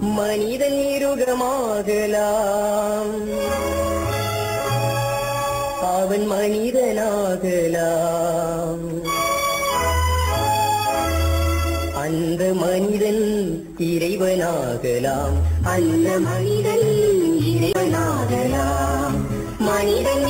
மனிதன் இருகமாகலாம் அவன் மனிதனாகலாம். அந்த மனிதன் இறைவனாகலாம். அந்த மனிதன் இறைவனாகலாம். மனிதன்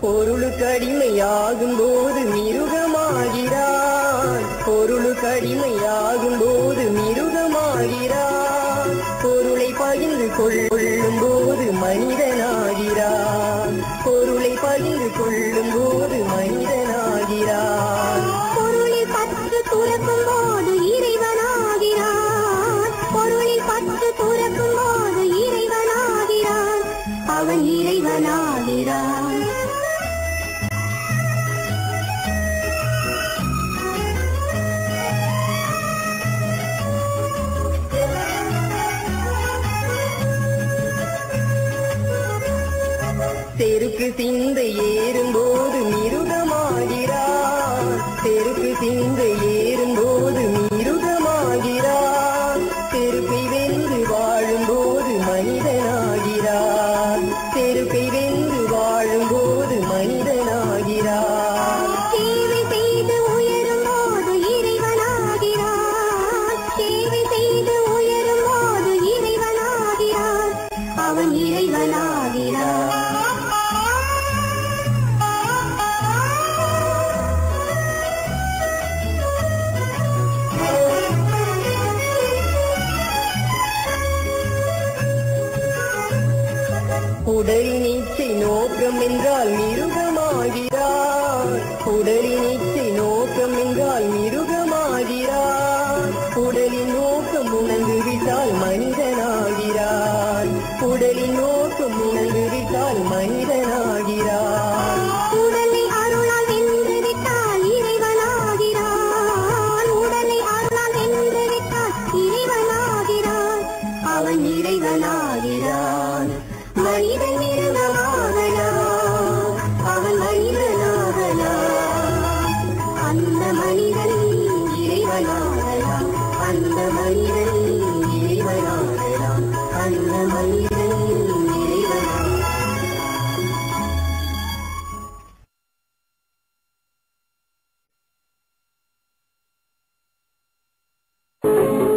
பொருளுக்கு அடிமையாகும் போது மிருக செருக்கு சிந்து ஏறும்போ Música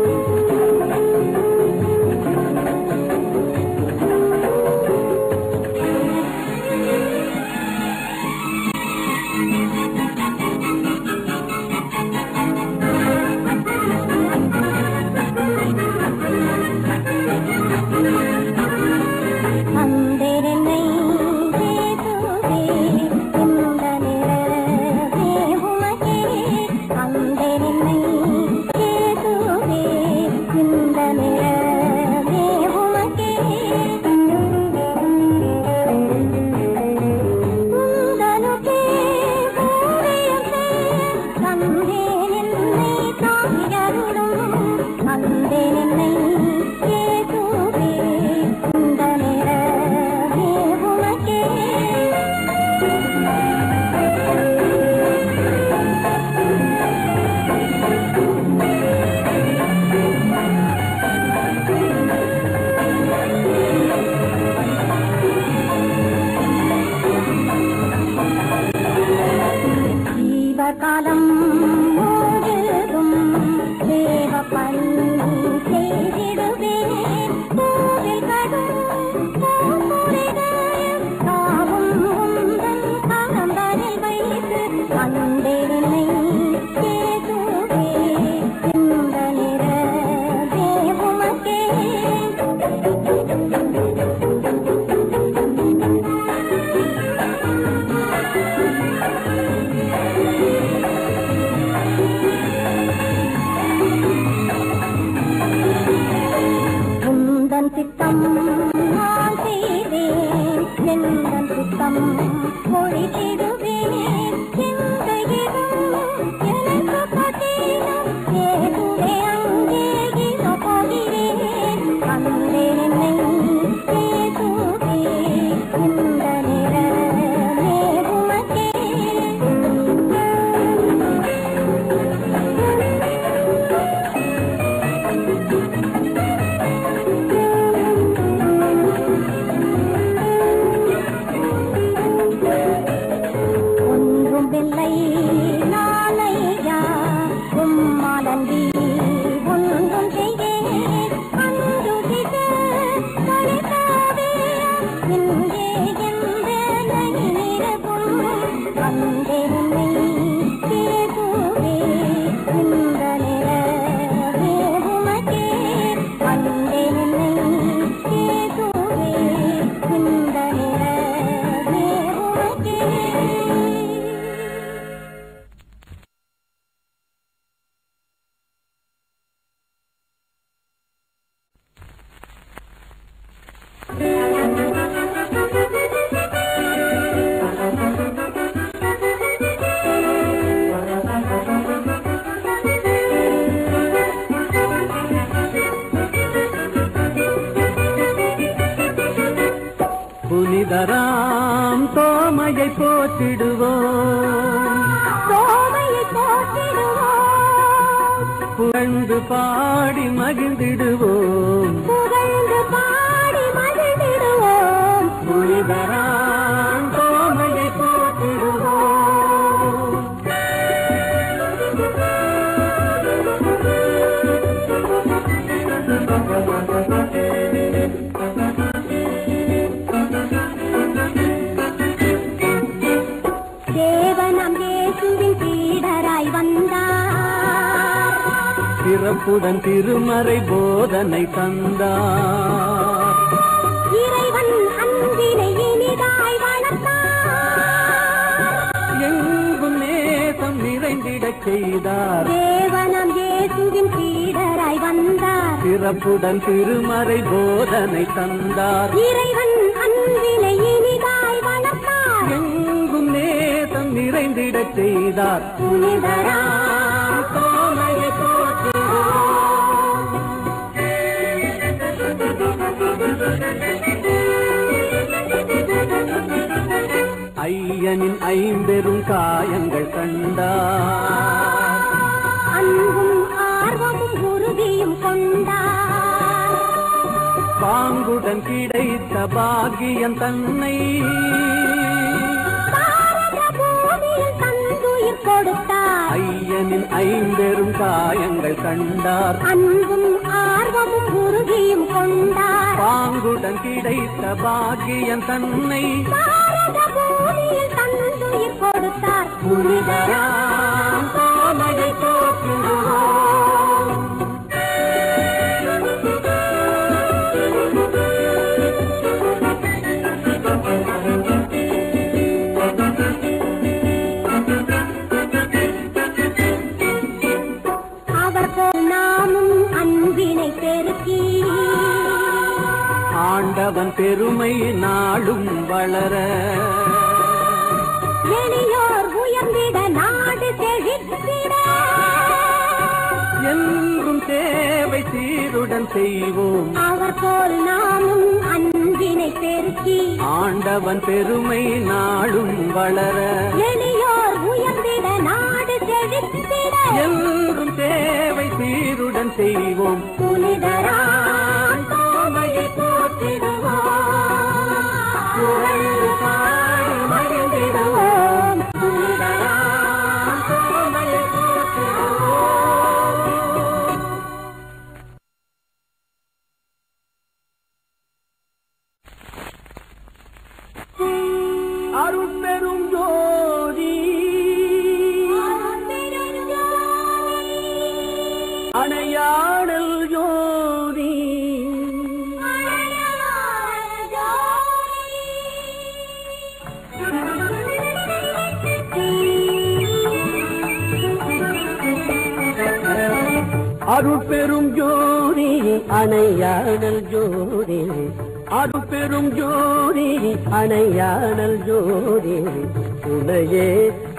சிறப்புடன் திருமறை போதனை தந்தார். எங்கும் நேசம் நிறைந்திடச் செய்தார். தேவனம் இயேசுவின் சீடராய் வந்தார். சிறப்புடன் திருமறை போதனை தந்தார். இறைவன் அன்பினை இனிதாய் வளர்த்தார். எங்கும் நேசம் நிறைந்திடச் செய்தார். புனிதராம் ஐயனின் ஐம்பெரும் காயங்கள் கண்டார். அன்பும் ஆர்வமும் உறுதியும் கொண்டார். பாங்குடன் கிடைத்த பாக்கியம் தன்னை கொடுத்தார். ஐயனின் ஐம்பெரும் காயங்கள் கண்டார். அன்பும் ஆர்வமும் உறுதியும் கொண்டார். பாங்குடன் கிடைத்த பாக்கியம் தன்னை பாரத கொடுத்தார். புனிதராம் தோமையை போற்றுவோம் அவர் போல் நாமும் அன்பினை பெருக்கி ஆண்டவன் பெருமை நாளும் வளர சீருடன் செய்வோம். அவர் போல் நாமும் அன்பினை பெருக்கி ஆண்டவன் பெருமை நாளும் வளர. எளியோர் உயர்ந்திட நாடு செழித்திட. என்றும் தேவை சீருடன் செய்வோம். புனிதராம் தோமையை போற்றிடுவோம்.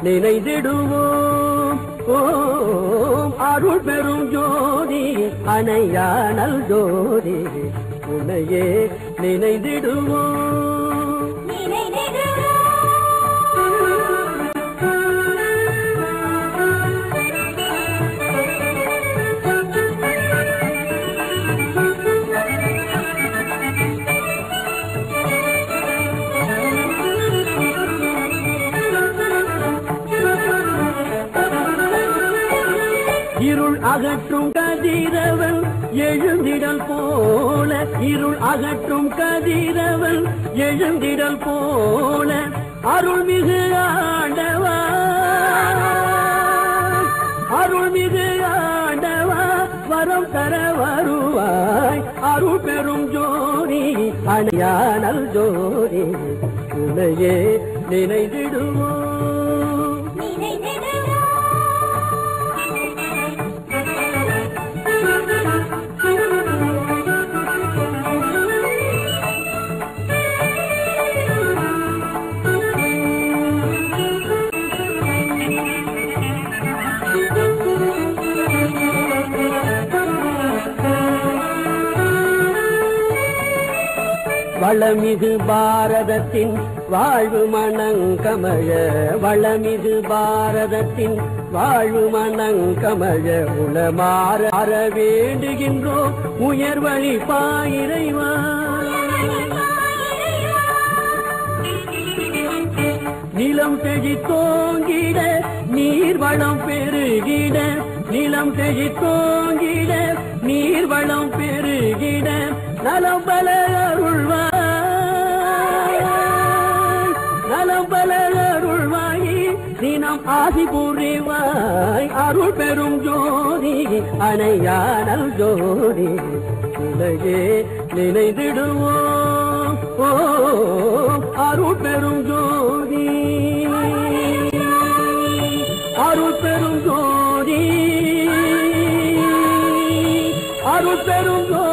நினைந்திடுவோம் ஓம் அருள் பெரும் ஜோதி அணையானல் ஜோதி உனையே நினைந்திடுவோம் கதிரவன் எழுந்திடல் போல இருள் அகற்றும் கதிரவன் எழுந்திடல் போல அருள்மிகு ஆண்டவா. அருள்மிகு ஆண்டவா வரம் தர வருவாய். அருள் பெரும் ஜோரி அணியானல் ஜோரி உனையே நினைந்திடுவோம். வளமிகு பாரதத்தின் வாழ்வு மணங்கமழ வளமிகு பாரதத்தின் வாழ்வு மணங்கமழ உளமாற அற வேண்டுகின்றோம் உயர் வழி பாயிரைவா நிலம் செழித்தோங்கிட நீர் வளம் பெருகிட நிலம் செழித்தோங்கிட நீர் வளம் பெருகிட நலம் பல அருள்வார். ஆயிரம் ஆதி புரிவாய் அருள் பெரும் ஜோதி அணையானல் ஜோதி. உலகே நினைந்திடுவோம். ஓ அருள் பெரும் ஜோதி. அருள் பெரும் ஜோதி. அருள் பெரும் ஜோதி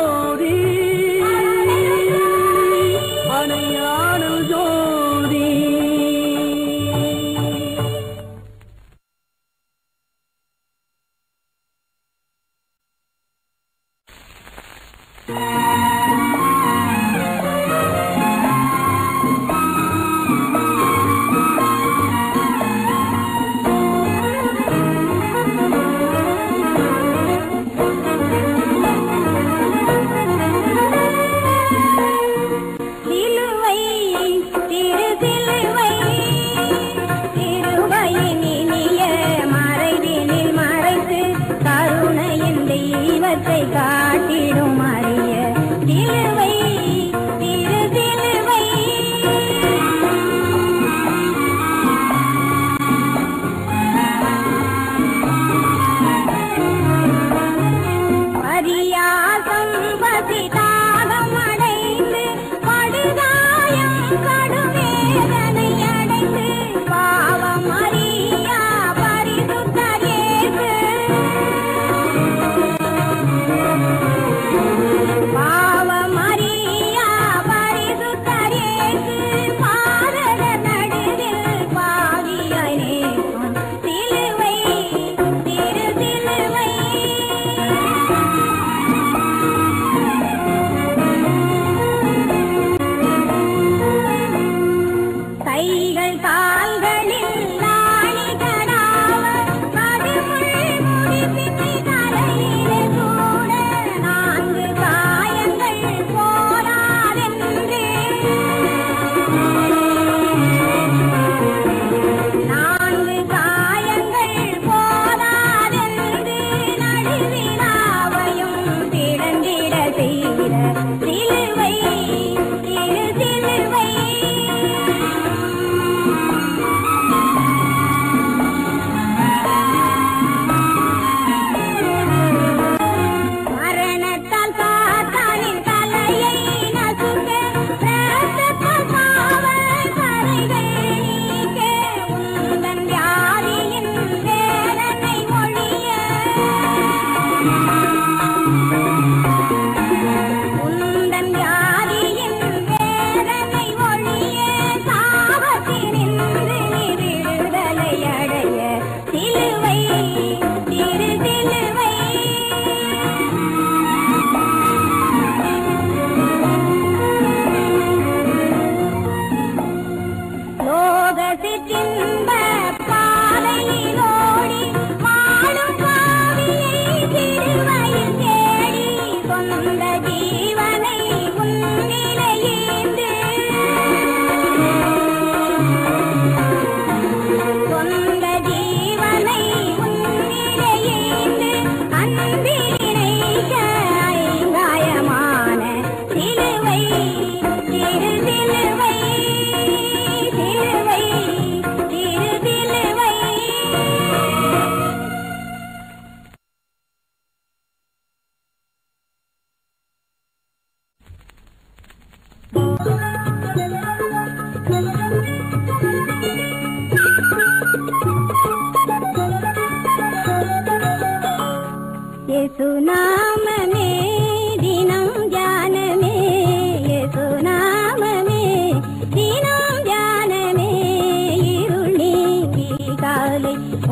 quiero más.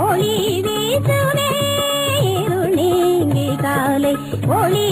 ஒளி வீசுவே இருள் நீங்கி காலை ஒளி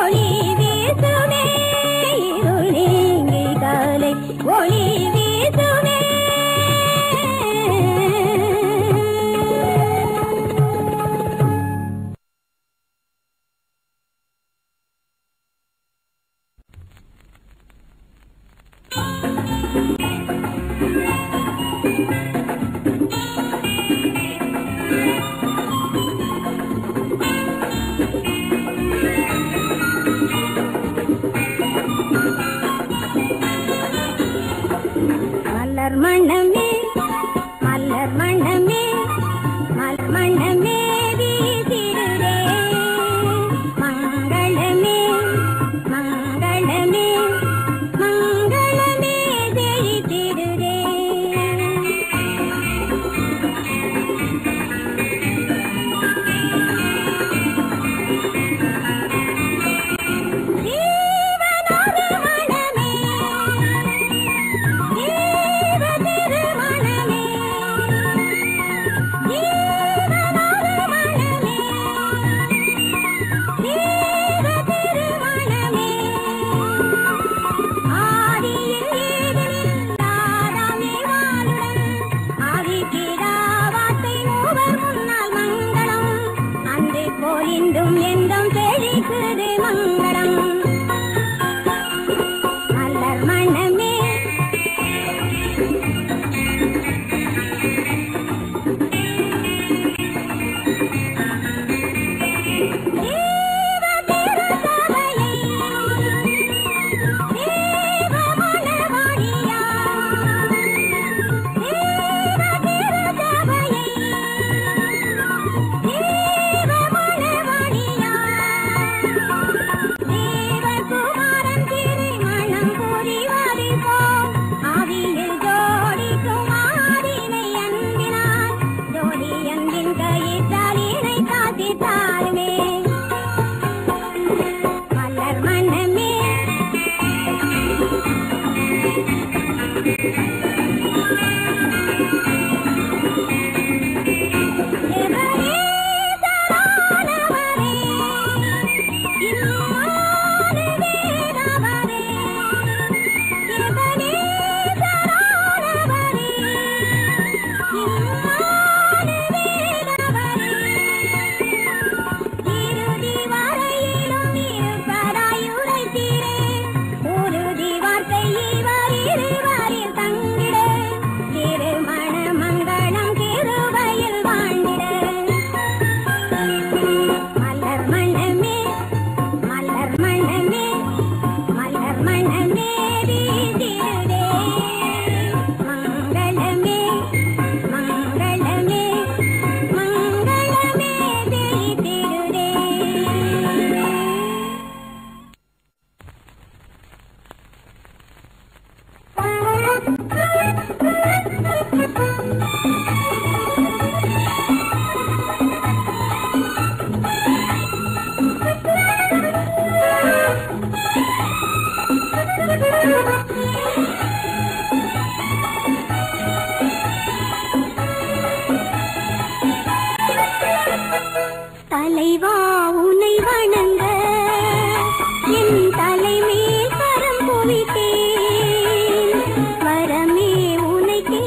ஒளி வீசுமே இருளிங்கை காலை ஒளி வீசுமே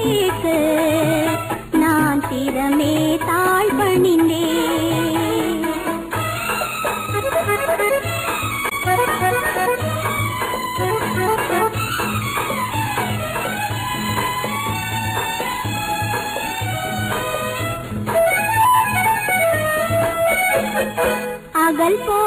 மொழிக்கு நான் திறமே தாழ் பணிந்தேன். அகல் போ